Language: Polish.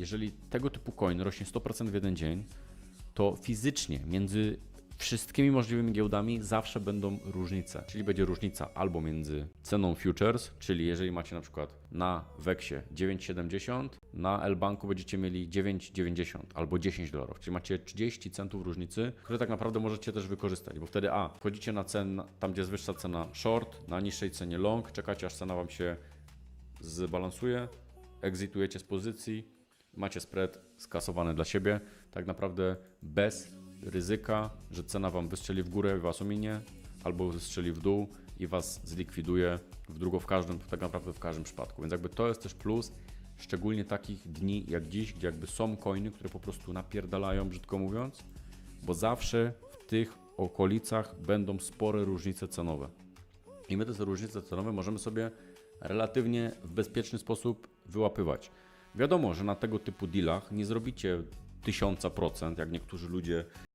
Jeżeli tego typu coin rośnie 100% w jeden dzień, to fizycznie między wszystkimi możliwymi giełdami zawsze będą różnice. Czyli będzie różnica albo między ceną futures, czyli jeżeli macie na przykład na Wexie 9,70, na L-Banku będziecie mieli 9,90 albo 10 dolarów, czyli macie 30 centów różnicy, które tak naprawdę możecie też wykorzystać, bo wtedy a, wchodzicie na cen, tam gdzie jest wyższa cena short, na niższej cenie long, czekacie aż cena Wam się zbalansuje, exitujecie z pozycji, macie spread skasowany dla siebie, tak naprawdę bez ryzyka, że cena Wam wystrzeli w górę i Was ominie, albo wystrzeli w dół i Was zlikwiduje w drugą w każdym, tak naprawdę w każdym przypadku. Więc jakby to jest też plus, szczególnie takich dni jak dziś, gdzie jakby są coiny, które po prostu napierdalają, brzydko mówiąc, bo zawsze w tych okolicach będą spore różnice cenowe. I my te różnice cenowe możemy sobie relatywnie w bezpieczny sposób wyłapywać. Wiadomo, że na tego typu dealach nie zrobicie 1000%, jak niektórzy ludzie